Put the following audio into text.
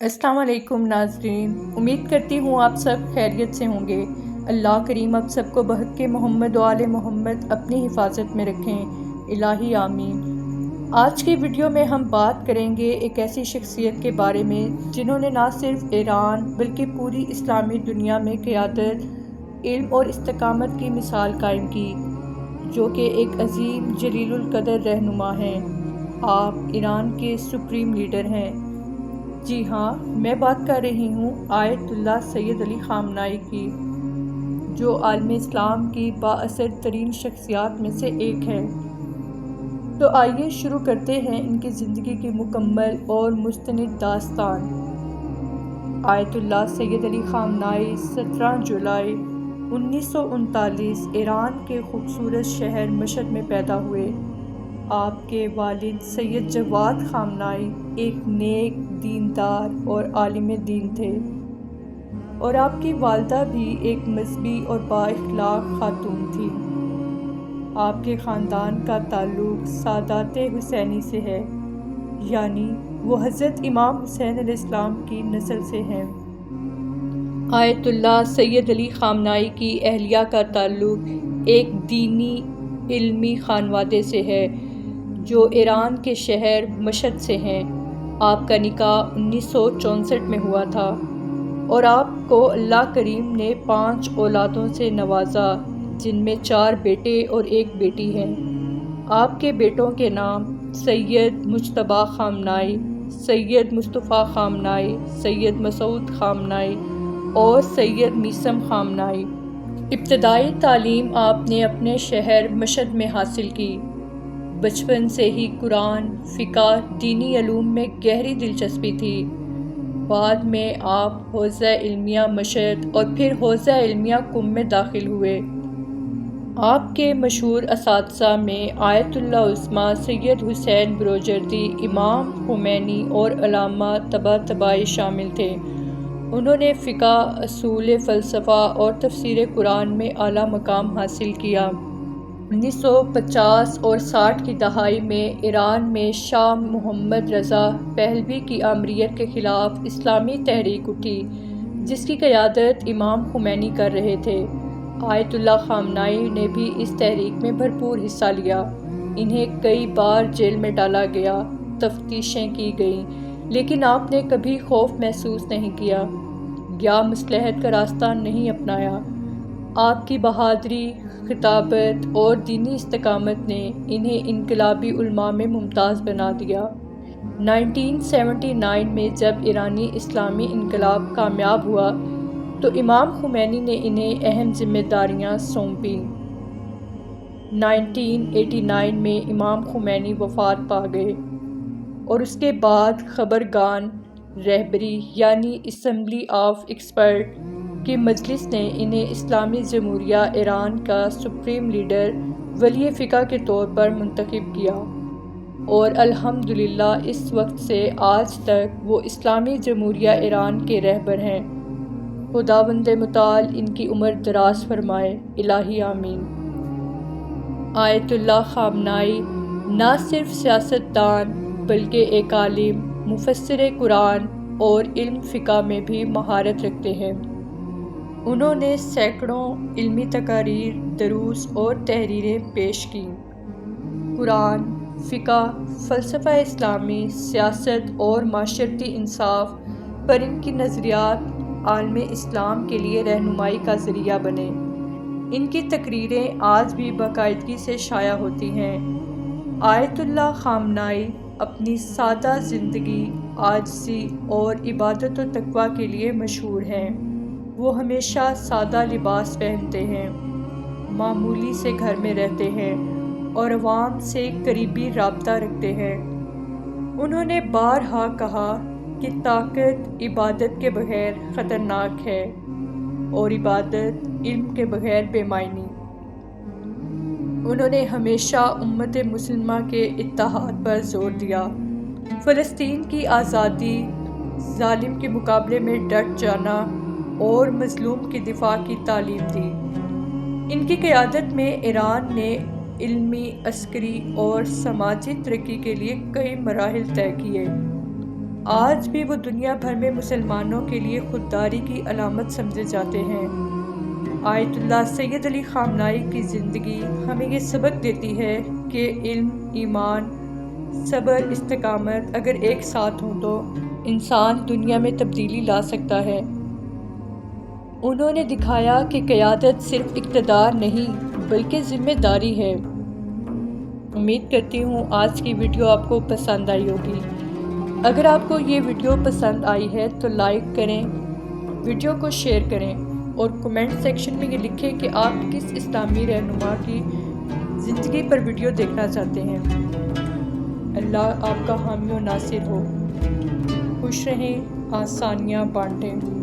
السلام علیکم ناظرین۔ امید کرتی ہوں آپ سب خیریت سے ہوں گے۔ اللہ کریم اب سب کو بحق کے محمد و آل محمد اپنی حفاظت میں رکھیں۔ الہی آمین۔ آج کی ویڈیو میں ہم بات کریں گے ایک ایسی شخصیت کے بارے میں جنہوں نے نہ صرف ایران بلکہ پوری اسلامی دنیا میں قیادت، علم اور استقامت کی مثال قائم کی، جو کہ ایک عظیم جلیل القدر رہنما ہیں۔ آپ ایران کے سپریم لیڈر ہیں۔ جی ہاں میں بات کر رہی ہوں آیت اللہ سید علی خامنائی کی، جو عالم اسلام کی با اثر ترین شخصیات میں سے ایک ہے۔ تو آئیے شروع کرتے ہیں ان کی زندگی کی مکمل اور مستند داستان۔ آیت اللہ سید علی خامنائی سترہ جولائی، انیس سو انتالیس، ایران کے خوبصورت شہر مشہد میں پیدا ہوئے۔ آپ کے والد سید جواد خامنائی ایک نیک دیندار اور عالم دین تھے۔ اور آپ کی والدہ بھی ایک مذہبی اور با اخلاق خاتون تھی۔ آپ کے خاندان کا تعلق سادات حسینی سے ہے یعنی وہ حضرت امام حسین علیہ السلام کی نسل سے ہیں۔ آیت اللہ سید علی خامنائی کی اہلیہ کا تعلق ایک دینی، علمی خانوادے سے ہے۔ جو ایران کے شہر مشد سے ہیں۔ آپ کا نکاح انیس سو چونسٹھ میں ہوا تھا اور آپ کو اللہ کریم نے پانچ اولادوں سے نوازا، جن میں چار بیٹے اور ایک بیٹی ہیں۔ آپ کے بیٹوں کے نام سید مجتبہ خامنائی، سید مصطفیٰ خامنائی، سید مسعود خامنائی اور سید میسم خامنائی۔ ابتدائی تعلیم آپ نے اپنے شہر مشد میں حاصل کی۔ بچپن سے ہی قرآن، فقہ، دینی علوم میں گہری دلچسپی تھی۔ بعد میں آپ حوضہ علمیہ مشد اور پھر حوضہ علمیہ کم میں داخل ہوئے۔ آپ کے مشہور اساتذہ میں آیت اللہ عثمہ سید حسین بروجردی، امام خمینی اور علامہ تبا تبائی شامل تھے۔ انہوں نے فقہ، اصول، فلسفہ اور تفسیر قرآن میں اعلیٰ مقام حاصل کیا۔ انیس سو پچاس اور ساٹھ کی دہائی میں ایران میں شاہ محمد رضا پہلوی کی آمریت کے خلاف اسلامی تحریک اٹھی، جس کی قیادت امام خمینی کر رہے تھے۔ آیت اللہ خامنائی نے بھی اس تحریک میں بھرپور حصہ لیا۔ انہیں کئی بار جیل میں ڈالا گیا، تفتیشیں کی گئیں، لیکن آپ نے کبھی خوف محسوس نہیں کیا۔ یا مصلحت کا راستہ نہیں اپنایا۔ آپ کی بہادری، خطابت اور دینی استقامت نے انہیں انقلابی علماء میں ممتاز بنا دیا۔ نائنٹین سیونٹی نائن میں جب ایرانی اسلامی انقلاب کامیاب ہوا، تو امام خمینی نے انہیں اہم ذمہ داریاں سونپیں۔ نائنٹین ایٹی نائن میں امام خمینی وفات پا گئے اور اس کے بعد خبرگان، رہبری یعنی اسمبلی آف ایکسپرٹ کی مجلس نے انہیں اسلامی جمہوریہ ایران کا سپریم لیڈر ولی فقہ کے طور پر منتخب کیا اور الحمدللہ اس وقت سے آج تک وہ اسلامی جمہوریہ ایران کے رہبر ہیں۔ خدا بند مطال ان کی عمر دراز فرمائے، الہی آمین۔ آیت اللہ خامنائی نہ صرف سیاستدان بلکہ ایک عالم، مفسر قرآن اور علم فقہ میں بھی مہارت رکھتے ہیں۔ انہوں نے سینکڑوں علمی تقاریر، دروس اور تحریریں پیش کیں۔ قرآن، فقہ، فلسفہ اسلامی، سیاست اور معاشرتی انصاف پر ان کی نظریات عالم اسلام کے لیے رہنمائی کا ذریعہ بنے۔ ان کی تقریریں آج بھی باقاعدگی سے شائع ہوتی ہیں۔ آیت اللہ خامنائی اپنی سادہ زندگی آجزی اور عبادت و تقوی کے لیے مشہور ہیں۔ وہ ہمیشہ سادہ لباس پہنتے ہیں، معمولی سے گھر میں رہتے ہیں اور عوام سے قریبی رابطہ رکھتے ہیں۔ انہوں نے بارہا کہا کہ طاقت عبادت کے بغیر خطرناک ہے اور عبادت علم کے بغیر بے معنی۔ انہوں نے ہمیشہ امت مسلمہ کے اتحاد پر زور دیا۔ فلسطین کی آزادی ظالم کے مقابلے میں ڈٹ جانا اور مظلوم کی دفاع کی تعلیم دی۔ ان کی قیادت میں ایران نے علمی، عسکری اور سماجی ترقی کے لیے کئی مراحل طے کیے۔ آج بھی وہ دنیا بھر میں مسلمانوں کے لیے خودداری کی علامت سمجھے جاتے ہیں۔ آیت اللہ سید علی خامنائی کی زندگی ہمیں یہ سبق دیتی ہے کہ علم، ایمان، صبر، استقامت اگر ایک ساتھ ہوں تو انسان دنیا میں تبدیلی لا سکتا ہے۔ انہوں نے دکھایا کہ قیادت صرف اقتدار نہیں بلکہ ذمہ داری ہے۔ امید کرتی ہوں آج کی ویڈیو آپ کو پسند آئی ہوگی۔ اگر آپ کو یہ ویڈیو پسند آئی ہے تو لائک کریں، ویڈیو کو شیئر کریں اور کمنٹ سیکشن میں یہ لکھیں کہ آپ کس اسلامی رہنما کی زندگی پر ویڈیو دیکھنا چاہتے ہیں۔ اللہ آپ کا حامی و ناصر ہو۔ خوش رہیں، آسانیاں بانٹیں۔